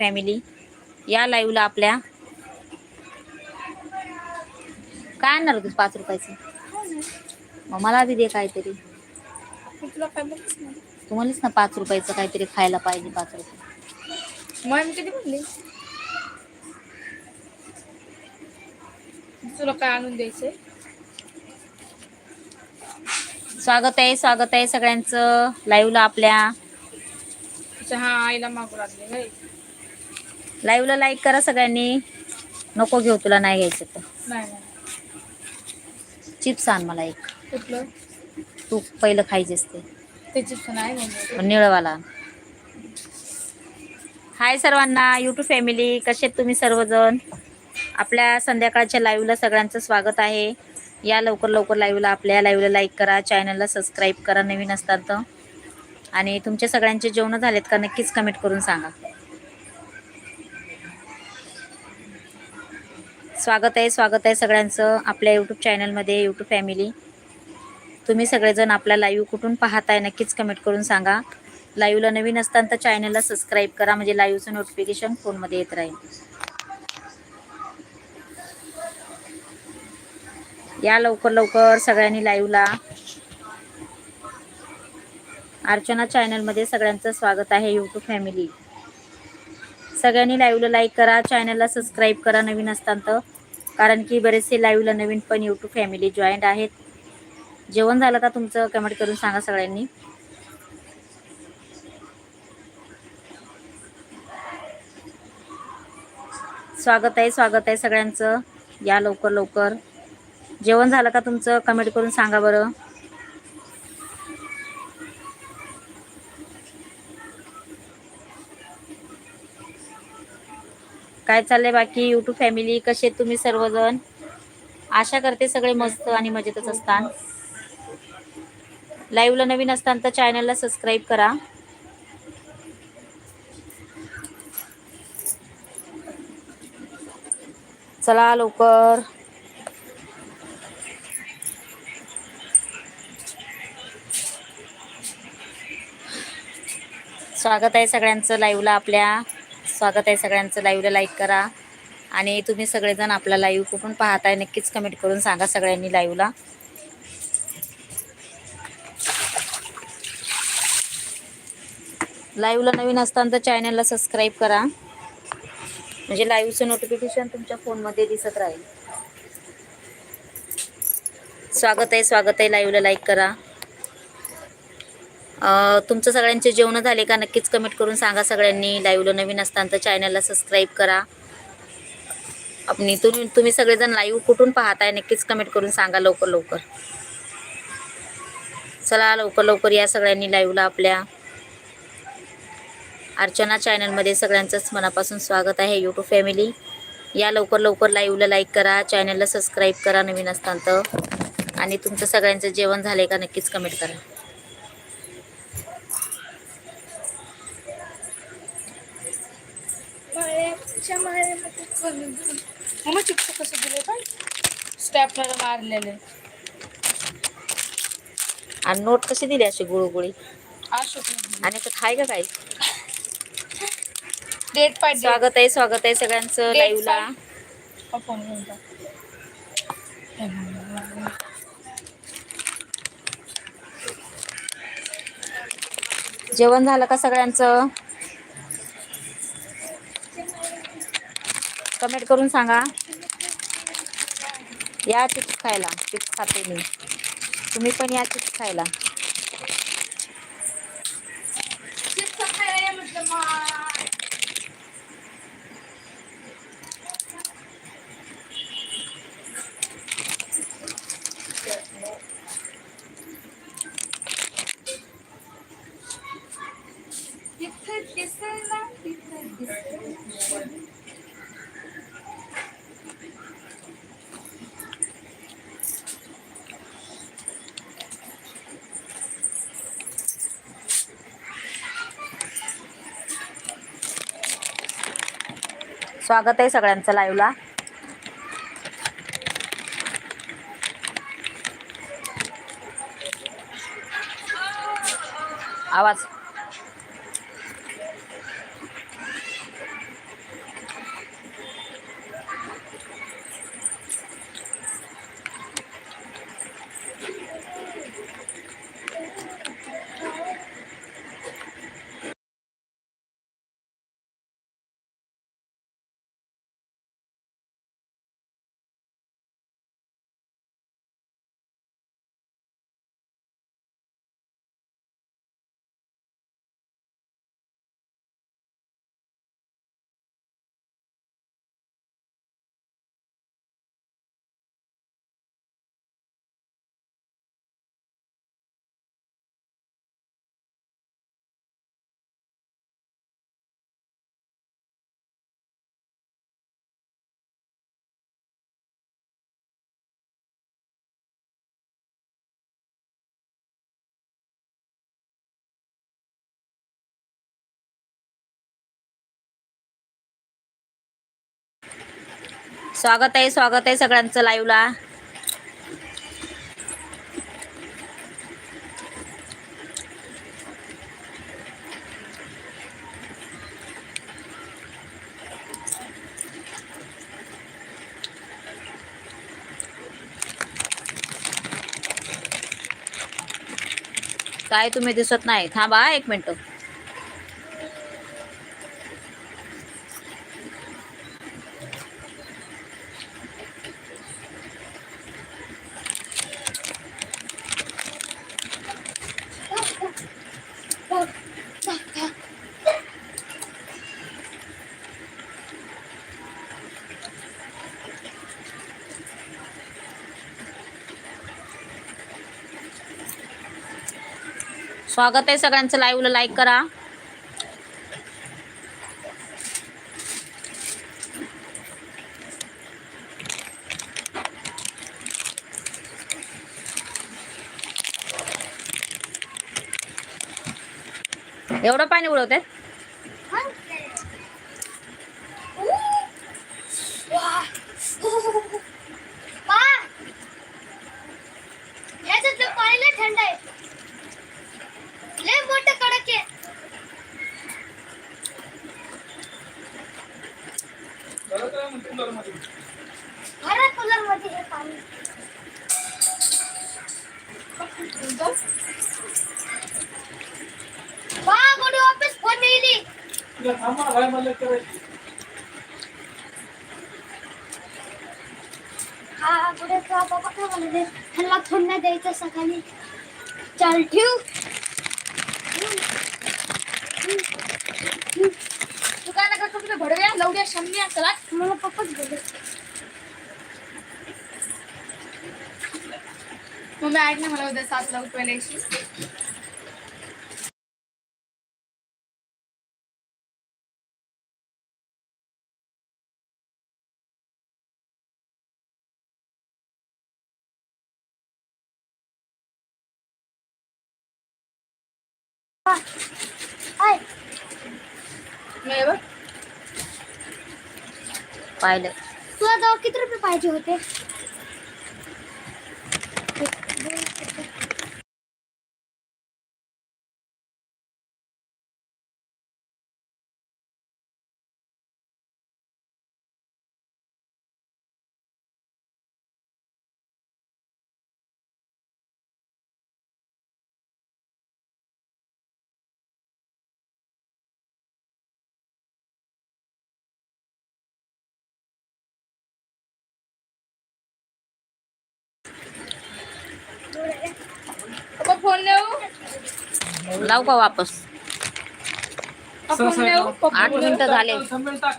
Family या लाईव्हला आपल्या. काय आणणार होतीस पाच रुपयाचं? मग मला बी दे काहीतरी. तू म्हणलीस ना पाच रुपयाचं काहीतरी खायला पाहिजे पाच रुपये. मग मी कधी म्हणली तुला काय आणून द्यायचंय? स्वागत आहे स्वागत आहे सगळ्यांचं. लाईव्हला आपल्या. तुझ्या हा आईला मागू लागले नाही लाईव्हला लाईक करा सगळ्यांनी. नको घेऊ तुला नाही घ्यायचं तर. चिप्स आण मला एक. कुठलं? तू पहिलं खायचेस ते. पण निळवाला. हाय सर्वांना यूट्यूब फॅमिली कसे तुम्ही सर्वजण? आपल्या संध्याकाळच्या लाईव्हला सगळ्यांचं स्वागत आहे. या लवकर लवकर लाईव्हला आपल्या लाईव्हला लाईक करा चॅनलला सबस्क्राईब करा नवीन असतात तर. आणि तुमचे सगळ्यांचे जेवणं झालेत का नक्कीच कमेंट करून सांगा. स्वागत आहे स्वागत आहे सगळ्यांचं आपल्या यूट्यूब चॅनलमध्ये यूट्यूब फॅमिली तुम्ही सगळेजण आपला लाईव्ह कुठून पाहताय नक्कीच कमेंट करून सांगा. लाईव्हला नवीन असताना तर चॅनलला सबस्क्राईब करा म्हणजे लाईव्हचं नोटिफिकेशन फोनमध्ये येत राहील. या लवकर लवकर सगळ्यांनी लाईव्हला अर्चना चॅनलमध्ये सगळ्यांचं स्वागत आहे यूट्यूब फॅमिली सगळ्यांनी लाईव्हला लाईक करा चॅनलला सबस्क्राईब करा नवीन असताना तर कारण की बरेचसे लाईव्हला नवीन पण यूट्यूब फॅमिली जॉईंट आहेत. जेवण झालं का तुमचं? कमेंट करून सांगा सगळ्यांनी. स्वागत आहे स्वागत आहे सगळ्यांचं. या लवकर लवकर. जेवण झालं का तुमचं? कमेंट करून सांगा बरं. काय चाललंय बाकी? यूट्यूब फॅमिली कसे आहेत तुम्ही सर्वजण? आशा करते सगळे मस्त आणि मजेतच असतात. लाईव्हला नवीन असताना तर चॅनलला सबस्क्राईब करा. चला लवकर. स्वागत आहे सगळ्यांचं लाईव्हला आपल्या. स्वागत आहे सगळ्यांचं. लाईव्हला लाईक करा. आणि तुम्ही सगळेजण आपला लाईव्ह कुठून पाहताय नक्कीच कमेंट करून सांगा सगळ्यांनी लाईव्हला लाईव्हला नवीन असताना तर चॅनलला सबस्क्राईब करा. म्हणजे लाईव्हचं नोटिफिकेशन तुमच्या फोनमध्ये दिसत राहील. स्वागत आहे स्वागत आहे. लाईव्हला लाईक करा. तुमचं सगळ्यांचे जेवणं झाले का? नक्कीच कमेंट करून सांगा सगळ्यांनी. लाईव्हला नवीन असताना तर चॅनलला सबस्क्राईब करा. आपण तुम्ही तुम्ही सगळेजण लाईव्ह कुठून पाहताय? नक्कीच कमेंट करून सांगा लवकर लवकर. चला लवकर लवकर या सगळ्यांनी लाईव्हला आपल्या. अर्चना चॅनलमध्ये सगळ्यांचंच मनापासून स्वागत आहे यूट्यूब फॅमिली या लवकर लवकर लाईव्हला लाईक करा. चॅनलला सबस्क्राईब करा नवीन असताना तर. आणि तुमचं सगळ्यांचं जेवण झालं का? नक्कीच कमेंट करा. मम्मी चिप्स कसं दिले पण स्टॅपलर मारलेले. आणि नोट कशी दिली अशी गुळगुळी? आणि आहे का काही? डेट पाय स्वागत आहे स्वागत आहे सगळ्यांचं लाईव्हला. जेवण झालं का सगळ्यांचं? कमेंट करून सांगा. या चिप्स खायला. चिप्स खाते मी. तुम्ही पण या चिप्स खायला. स्वागत आहे सगळ्यांचं लाईव्हला आवाज. स्वागत आहे स्वागत आहे सगळ्यांचं लाईव्हला काय तुम्ही दिसत नाही? थांबा एक मिनटं. स्वागत आहे सगळ्यांचं लाईव्हला लाईक करा. एवढं पाणी उडवते कूलरमध्ये हे पाणी. वा गुडी वापस फोन येईल? हा गुडे बाबा काय म्हणले? ह्याला फोन नाही द्यायचा सकाळी. चल ठेव. तू काय नका तुझ्या भडव्या लवड्या शम्या चला मला पप्पाच बोलले मम्मी ऐक ना मला उद्या सात लाख रुपये द्यायची हाय. नाही बघ. पाहिलं. तुला जाऊ किती रुपये पाहिजे होते? लावू का वापस? आठ मिनिटं झाले.